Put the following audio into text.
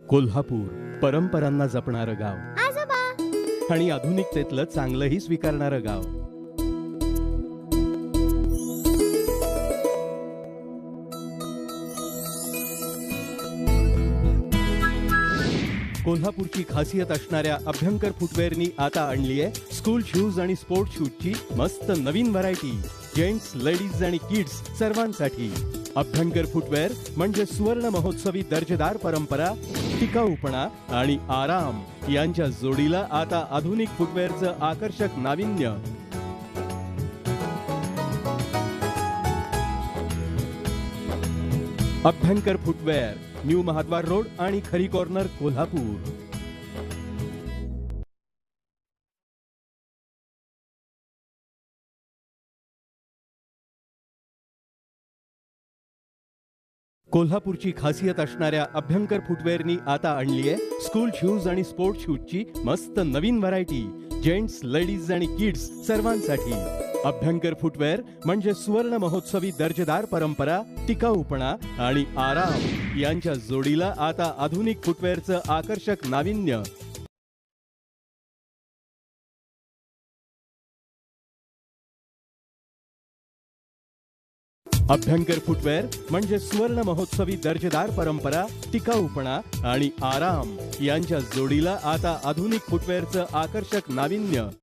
कोल्हापूर परंपरांना जपणारं गाव. आजोबा! आणि आधुनिकतेतलं चांगलंही स्वीकारणारं गाव. कोल्हापूरची खासियत असणाऱ्या अभ्यंकर फुटवेअरनी आता आणली आहे स्कूल शूज आणि स्पोर्ट शूजची मस्त नवीन व्हरायटी जेंट्स लेडीज आणि किड्स सर्वांसाठी. अभ्यंकर फुटवेअर म्हणजे सुवर्ण महोत्सवी दर्जेदार परंपरा टिकाऊपणा आणि आराम यांच्या जोडीला आता आधुनिक फुटवेअरचं आकर्षक नाविन्य. Abhyankar footwear new Mahadwar road आणि खरी कॉर्नर कोल्हापूर. कोल्हापूरची खासियत असणाऱ्या अभ्यंकर फुटवेअरनी आता आणली आहे स्कूल शूज आणि स्पोर्ट शूजची मस्त नवीन व्हरायटी. जेंट्स लेडीज आणि किड्स सर्वांसाठी. अभ्यंकर फुटवेअर म्हणजे सुवर्ण महोत्सवी दर्जेदार परंपरा टिकाऊपणा आणि आराम यांच्या जोडीला आता आधुनिक फुटवेअरचं आकर्षक नाविन्य. अभ्यंकर फुटवेअर म्हणजे सुवर्ण महोत्सवी दर्जेदार परंपरा टिकाऊपणा आणि आराम यांच्या जोडीला आता आधुनिक फुटवेअरचं आकर्षक नाविन्य.